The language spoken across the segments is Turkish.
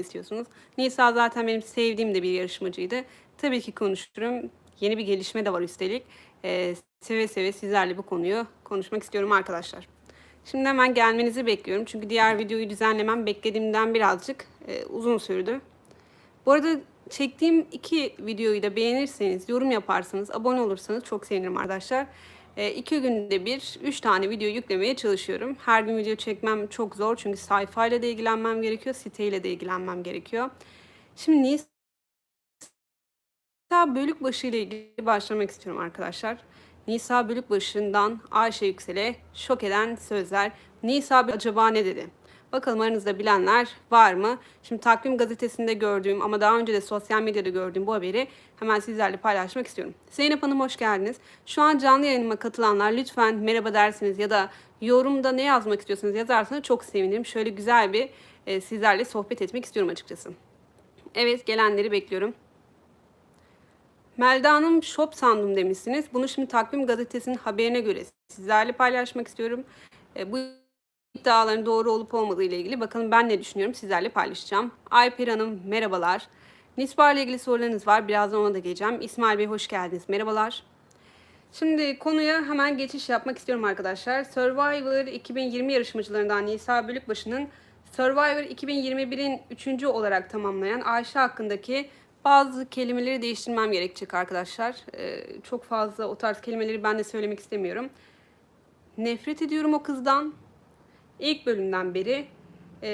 istiyorsunuz. Nisa zaten benim sevdiğim de bir yarışmacıydı. Tabii ki konuşurum. Yeni bir gelişme de var üstelik. Ee, seve seve sizlerle bu konuyu konuşmak istiyorum arkadaşlar. Şimdi hemen gelmenizi bekliyorum. Çünkü diğer videoyu düzenlemem beklediğimden birazcık e, uzun sürdü. Bu arada çektiğim iki videoyu da beğenirseniz, yorum yaparsanız, abone olursanız çok sevinirim arkadaşlar. E, iki günde bir, üç tane video yüklemeye çalışıyorum. Her gün video çekmem çok zor çünkü sayfayla da ilgilenmem gerekiyor, siteyle de ilgilenmem gerekiyor. Şimdi Nisa Bölükbaşı ile ilgili başlamak istiyorum arkadaşlar. Nisa Bölükbaşı'ndan Ayşe Yüksel'e şok eden sözler. Nisa acaba ne dedi? Bakalım aranızda bilenler var mı? Şimdi Takvim Gazetesi'nde gördüğüm ama daha önce de sosyal medyada gördüğüm bu haberi hemen sizlerle paylaşmak istiyorum. Zeynep Hanım hoş geldiniz. Şu an canlı yayınıma katılanlar lütfen merhaba dersiniz ya da yorumda ne yazmak istiyorsanız yazarsanız çok sevinirim. Şöyle güzel bir e, sizlerle sohbet etmek istiyorum açıkçası. Evet gelenleri bekliyorum. Melda Hanım şop sandım demişsiniz. Bunu şimdi Takvim Gazetesi'nin haberine göre sizlerle paylaşmak istiyorum. E, bu iddiaların doğru olup olmadığı ile ilgili bakalım ben ne düşünüyorum sizlerle paylaşacağım. Ayper Hanım merhabalar. Nisbar ile ilgili sorularınız var. Birazdan ona da geleceğim. İsmail Bey hoş geldiniz. Merhabalar. Şimdi konuya hemen geçiş yapmak istiyorum arkadaşlar. Survivor 2020 yarışmacılarından Nisa Bölükbaşı'nın Survivor 2021'in 3. olarak tamamlayan Ayşe hakkındaki bazı kelimeleri değiştirmem gerekecek arkadaşlar. Ee, çok fazla o tarz kelimeleri ben de söylemek istemiyorum. Nefret ediyorum o kızdan. İlk bölümden beri e,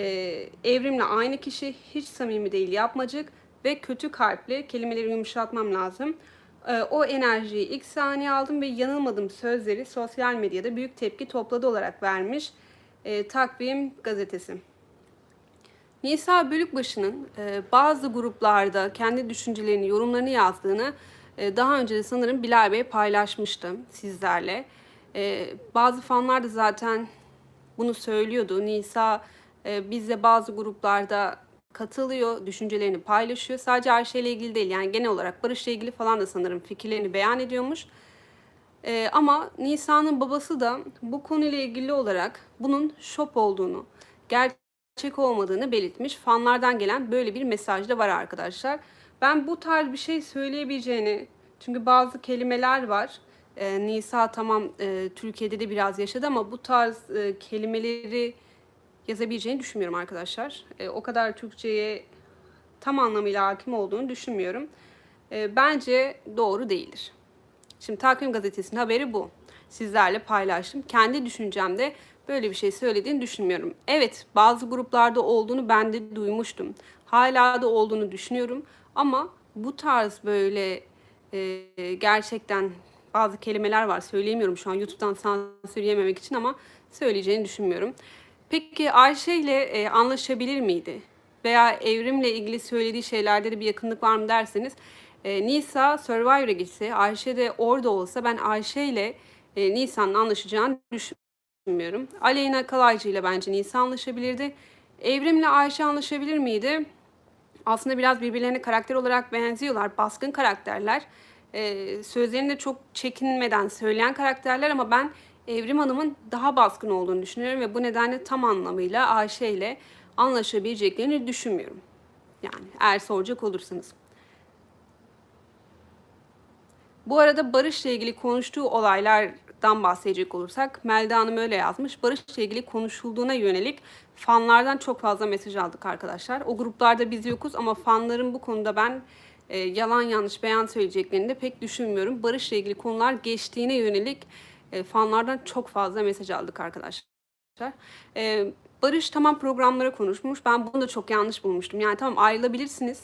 Evrim'le aynı kişi hiç samimi değil yapmacık ve kötü kalpli kelimeleri yumuşatmam lazım. E, o enerjiyi ilk saniye aldım ve yanılmadım sözleri sosyal medyada büyük tepki topladı olarak vermiş e, Takvim gazetesi. Nisa Bölükbaşı'nın e, bazı gruplarda kendi düşüncelerini, yorumlarını yazdığını e, daha önce de sanırım Bilal Bey paylaşmıştım sizlerle. E, bazı fanlar da zaten bunu söylüyordu. Nisa e, bizde bazı gruplarda katılıyor, düşüncelerini paylaşıyor. Sadece Ayşe ile ilgili değil yani genel olarak Barış'la ilgili falan da sanırım fikirlerini beyan ediyormuş. Ee, ama Nisa'nın babası da bu konuyla ilgili olarak bunun şop olduğunu, gerçek olmadığını belirtmiş. Fanlardan gelen böyle bir mesaj da var arkadaşlar. Ben bu tarz bir şey söyleyebileceğini, çünkü bazı kelimeler var. Ee, Nisa tamam e, Türkiye'de de biraz yaşadı ama bu tarz e, kelimeleri yazabileceğini düşünmüyorum arkadaşlar. E, o kadar Türkçe'ye tam anlamıyla hakim olduğunu düşünmüyorum. E, bence doğru değildir. Şimdi Takvim Gazetesi'nin haberi bu. Sizlerle paylaştım. Kendi düşüncemde böyle bir şey söylediğini düşünmüyorum. Evet bazı gruplarda olduğunu ben de duymuştum. Hala da olduğunu düşünüyorum. Ama bu tarz böyle e, gerçekten bazı kelimeler var. Söyleyemiyorum şu an YouTube'dan sansür yememek için ama söyleyeceğini düşünmüyorum. Peki Ayşe ile e, anlaşabilir miydi? Veya evrimle ilgili söylediği şeylerde de bir yakınlık var mı derseniz e, Nisa Survivor'a gitse, Ayşe de orada olsa ben Ayşe ile e, Nisa'nın anlaşacağını düşünmüyorum. Aleyna Kalaycı ile bence Nisa anlaşabilirdi. Evrimle Ayşe anlaşabilir miydi? Aslında biraz birbirlerine karakter olarak benziyorlar. Baskın karakterler. E, sözlerini de çok çekinmeden söyleyen karakterler ama ben Evrim Hanım'ın daha baskın olduğunu düşünüyorum ve bu nedenle tam anlamıyla Ayşe ile anlaşabileceklerini düşünmüyorum. Yani eğer soracak olursanız. Bu arada Barış'la ilgili konuştuğu olaylardan bahsedecek olursak Melda Hanım öyle yazmış. Barış'la ilgili konuşulduğuna yönelik fanlardan çok fazla mesaj aldık arkadaşlar. O gruplarda biz yokuz ama fanların bu konuda ben e, yalan yanlış beyan söyleyeceklerini de pek düşünmüyorum. Barış'la ilgili konular geçtiğine yönelik e, fanlardan çok fazla mesaj aldık arkadaşlar. E, Barış tamam programlara konuşmuş. Ben bunu da çok yanlış bulmuştum. Yani tamam ayrılabilirsiniz.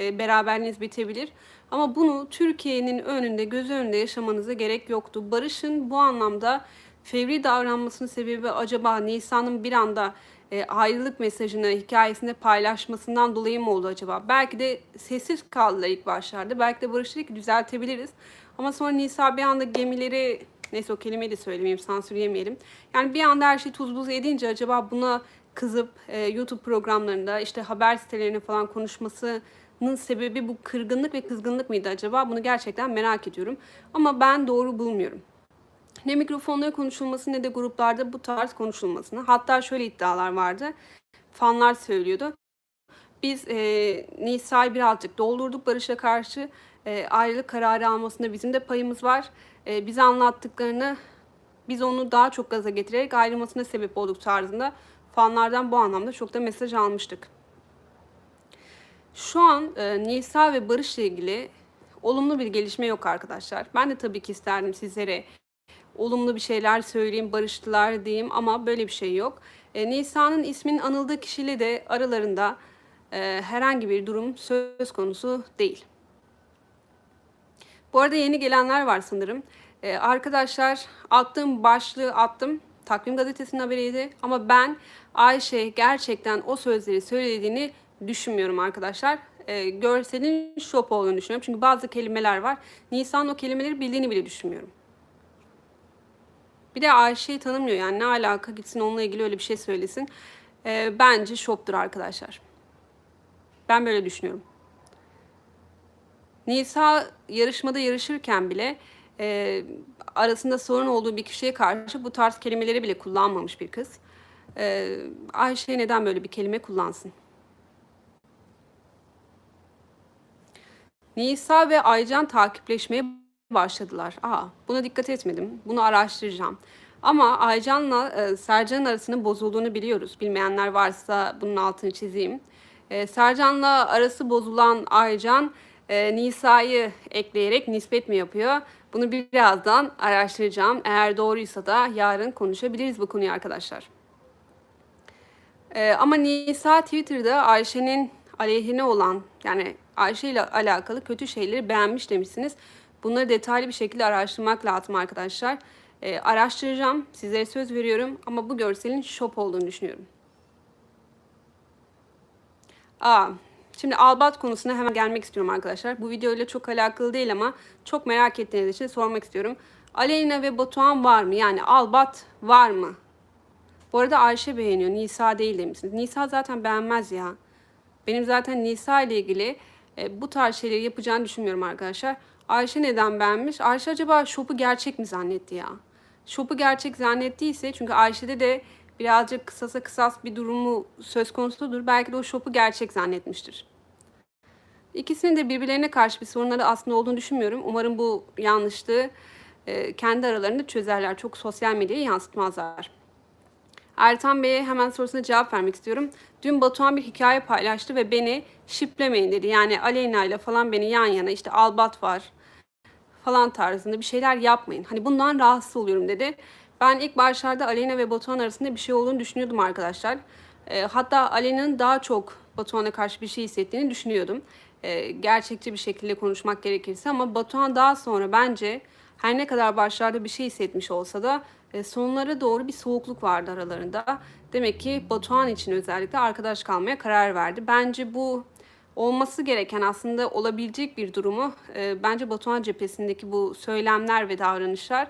E, beraberliğiniz bitebilir. Ama bunu Türkiye'nin önünde, göz önünde yaşamanıza gerek yoktu. Barış'ın bu anlamda fevri davranmasının sebebi acaba Nisan'ın bir anda e, ayrılık mesajını hikayesinde paylaşmasından dolayı mı oldu acaba? Belki de sessiz kaldılar ilk başlarda. Belki de Barış dedi ki düzeltebiliriz. Ama sonra Nisa bir anda gemileri Neyse o kelimeyi de söylemeyeyim, sansür yemeyelim. Yani bir anda her şey tuz buz edince acaba buna kızıp e, YouTube programlarında işte haber sitelerine falan konuşmasının sebebi bu kırgınlık ve kızgınlık mıydı acaba? Bunu gerçekten merak ediyorum. Ama ben doğru bulmuyorum. Ne mikrofonlara konuşulması ne de gruplarda bu tarz konuşulmasını. Hatta şöyle iddialar vardı. Fanlar söylüyordu. Biz e, Nisa'yı birazcık doldurduk Barış'a karşı. E, ayrılık kararı almasında bizim de payımız var. E, bize anlattıklarını biz onu daha çok gaza getirerek ayrılmasına sebep olduk tarzında fanlardan bu anlamda çok da mesaj almıştık. Şu an e, Nisa ve Barış'la ilgili olumlu bir gelişme yok arkadaşlar. Ben de tabii ki isterdim sizlere olumlu bir şeyler söyleyeyim, barıştılar diyeyim ama böyle bir şey yok. E, Nisa'nın isminin anıldığı kişiyle de aralarında e, herhangi bir durum söz konusu değil. Bu arada yeni gelenler var sanırım. E, arkadaşlar attığım başlığı attım. Takvim gazetesinin haberiydi. Ama ben Ayşe gerçekten o sözleri söylediğini düşünmüyorum arkadaşlar. E, görselin şop olduğunu düşünüyorum. Çünkü bazı kelimeler var. Nisan o kelimeleri bildiğini bile düşünmüyorum. Bir de Ayşe'yi tanımıyor yani ne alaka gitsin onunla ilgili öyle bir şey söylesin. E, bence şoptur arkadaşlar. Ben böyle düşünüyorum. Nisa yarışmada yarışırken bile e, arasında sorun olduğu bir kişiye karşı bu tarz kelimeleri bile kullanmamış bir kız. E, Ayşe neden böyle bir kelime kullansın? Nisa ve Aycan takipleşmeye başladılar. Aa, buna dikkat etmedim. Bunu araştıracağım. Ama Aycan'la e, Sercan'ın arasının bozulduğunu biliyoruz. Bilmeyenler varsa bunun altını çizeyim. E, Sercan'la arası bozulan Aycan e, Nisa'yı ekleyerek nispet mi yapıyor? Bunu birazdan araştıracağım. Eğer doğruysa da yarın konuşabiliriz bu konuyu arkadaşlar. E, ama Nisa Twitter'da Ayşe'nin aleyhine olan yani Ayşe ile alakalı kötü şeyleri beğenmiş demişsiniz. Bunları detaylı bir şekilde araştırmak lazım arkadaşlar. E, araştıracağım. Sizlere söz veriyorum ama bu görselin şop olduğunu düşünüyorum. Aa, şimdi Albat konusuna hemen gelmek istiyorum arkadaşlar. Bu video ile çok alakalı değil ama çok merak ettiğiniz için sormak istiyorum. Aleyna ve Batuhan var mı? Yani Albat var mı? Bu arada Ayşe beğeniyor. Nisa değil demişsiniz. Nisa zaten beğenmez ya. Benim zaten Nisa ile ilgili e, bu tarz şeyleri yapacağını düşünmüyorum arkadaşlar. Ayşe neden beğenmiş? Ayşe acaba şopu gerçek mi zannetti ya? Şopu gerçek zannettiyse çünkü Ayşe'de de birazcık kısasa kısas bir durumu söz konusudur. Belki de o şopu gerçek zannetmiştir. İkisinin de birbirlerine karşı bir sorunları aslında olduğunu düşünmüyorum. Umarım bu yanlışlığı e, kendi aralarında çözerler. Çok sosyal medyaya yansıtmazlar. Ertan Bey'e hemen sorusuna cevap vermek istiyorum. Dün Batuhan bir hikaye paylaştı ve beni şiplemeyin dedi. Yani Aleyna ile falan beni yan yana işte Albat var falan tarzında bir şeyler yapmayın. Hani bundan rahatsız oluyorum dedi. Ben ilk başlarda Aleyna ve Batuhan arasında bir şey olduğunu düşünüyordum arkadaşlar. E, hatta Aleyna'nın daha çok Batuhan'a karşı bir şey hissettiğini düşünüyordum. E, gerçekçi bir şekilde konuşmak gerekirse ama Batuhan daha sonra bence her ne kadar başlarda bir şey hissetmiş olsa da e, sonlara doğru bir soğukluk vardı aralarında. Demek ki Batuhan için özellikle arkadaş kalmaya karar verdi. Bence bu olması gereken aslında olabilecek bir durumu e, bence Batuhan cephesindeki bu söylemler ve davranışlar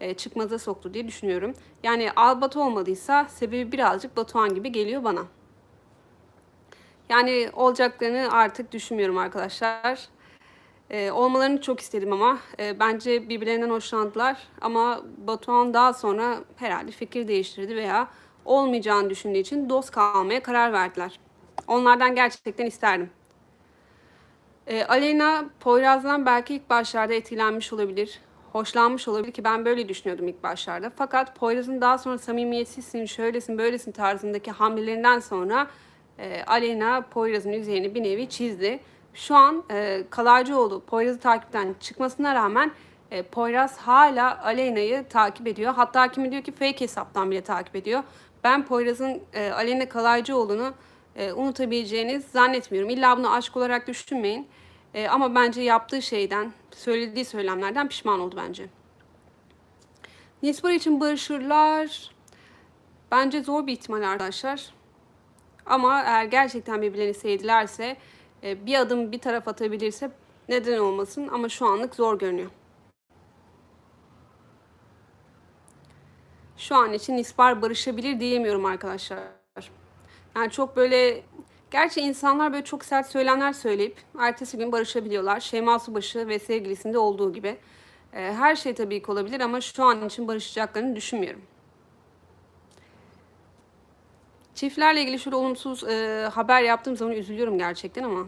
e, çıkmaza soktu diye düşünüyorum. Yani Albat olmadıysa sebebi birazcık Batuhan gibi geliyor bana. Yani olacaklarını artık düşünmüyorum arkadaşlar. E, olmalarını çok istedim ama e, bence birbirlerinden hoşlandılar. Ama Batuhan daha sonra herhalde fikir değiştirdi veya olmayacağını düşündüğü için dost kalmaya karar verdiler. Onlardan gerçekten isterdim. E, Aleyna Poyraz'dan belki ilk başlarda etkilenmiş olabilir. Hoşlanmış olabilir ki ben böyle düşünüyordum ilk başlarda. Fakat Poyraz'ın daha sonra samimiyetsizsin, şöylesin, böylesin tarzındaki hamlelerinden sonra e, Aleyna Poyraz'ın üzerini bir nevi çizdi. Şu an e, Kalaycıoğlu Poyraz'ı takipten çıkmasına rağmen e, Poyraz hala Aleyna'yı takip ediyor. Hatta kimi diyor ki fake hesaptan bile takip ediyor. Ben Poyraz'ın e, Aleyna Kalaycıoğlu'nu e, unutabileceğini zannetmiyorum. İlla bunu aşk olarak düşünmeyin. E, ama bence yaptığı şeyden, söylediği söylemlerden pişman oldu bence. Nispar için barışırlar. Bence zor bir ihtimal arkadaşlar. Ama eğer gerçekten birbirlerini sevdilerse, e, bir adım bir taraf atabilirse neden olmasın ama şu anlık zor görünüyor. Şu an için Nispar barışabilir diyemiyorum arkadaşlar. Yani çok böyle Gerçi insanlar böyle çok sert söylemler söyleyip ertesi gün barışabiliyorlar. Şeyma Subaşı ve sevgilisinde olduğu gibi. E, her şey tabii ki olabilir ama şu an için barışacaklarını düşünmüyorum. Çiftlerle ilgili şöyle olumsuz e, haber yaptığım zaman üzülüyorum gerçekten ama.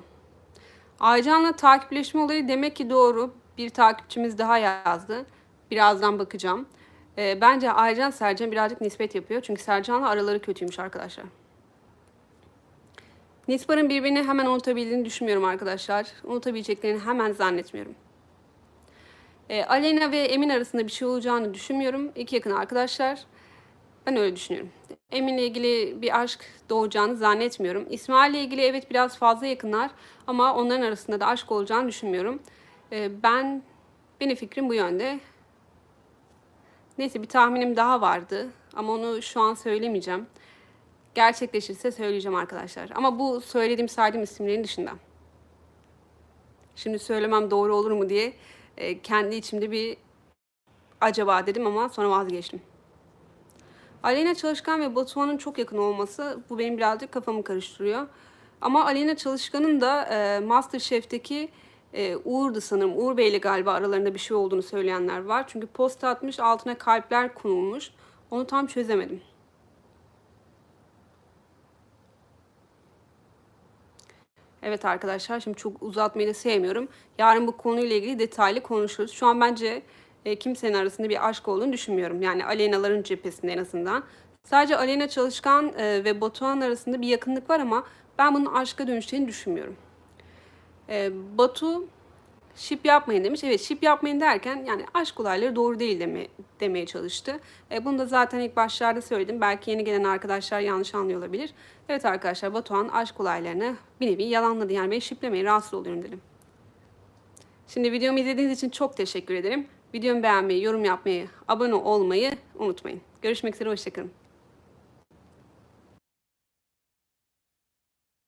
Aycan'la takipleşme olayı demek ki doğru. Bir takipçimiz daha yazdı. Birazdan bakacağım. E, bence Aycan Sercan birazcık nispet yapıyor. Çünkü Sercan'la araları kötüymüş arkadaşlar. Nispar'ın birbirini hemen unutabildiğini düşünmüyorum arkadaşlar. Unutabileceklerini hemen zannetmiyorum. E, Alena ve Emin arasında bir şey olacağını düşünmüyorum. İki yakın arkadaşlar. Ben öyle düşünüyorum. Emin'le ilgili bir aşk doğacağını zannetmiyorum. İsmail'le ilgili evet biraz fazla yakınlar ama onların arasında da aşk olacağını düşünmüyorum. E, ben, benim fikrim bu yönde. Neyse bir tahminim daha vardı ama onu şu an söylemeyeceğim. Gerçekleşirse söyleyeceğim arkadaşlar. Ama bu söylediğim saydığım isimlerin dışında. Şimdi söylemem doğru olur mu diye e, kendi içimde bir acaba dedim ama sonra vazgeçtim. Aleyna Çalışkan ve Batuhan'ın çok yakın olması bu benim birazcık kafamı karıştırıyor. Ama Aleyna Çalışkan'ın da e, Masterchef'teki e, Uğur'du sanırım. Uğur Bey'le galiba aralarında bir şey olduğunu söyleyenler var. Çünkü posta atmış altına kalpler konulmuş. Onu tam çözemedim. Evet arkadaşlar şimdi çok uzatmayı da sevmiyorum. Yarın bu konuyla ilgili detaylı konuşuruz. Şu an bence e, kimsenin arasında bir aşk olduğunu düşünmüyorum. Yani Aleyna'ların cephesinde en azından. Sadece Aleyna Çalışkan e, ve Batuhan arasında bir yakınlık var ama ben bunun aşka dönüşeceğini düşünmüyorum. E, Batu şip yapmayın demiş. Evet şip yapmayın derken yani aşk olayları doğru değil deme, demeye çalıştı. E, bunu da zaten ilk başlarda söyledim. Belki yeni gelen arkadaşlar yanlış anlıyor olabilir. Evet arkadaşlar Batuhan aşk olaylarını bir nevi yalanladı. Yani beni şiplemeyin rahatsız oluyorum dedim. Şimdi videomu izlediğiniz için çok teşekkür ederim. Videomu beğenmeyi, yorum yapmayı, abone olmayı unutmayın. Görüşmek üzere, hoşçakalın.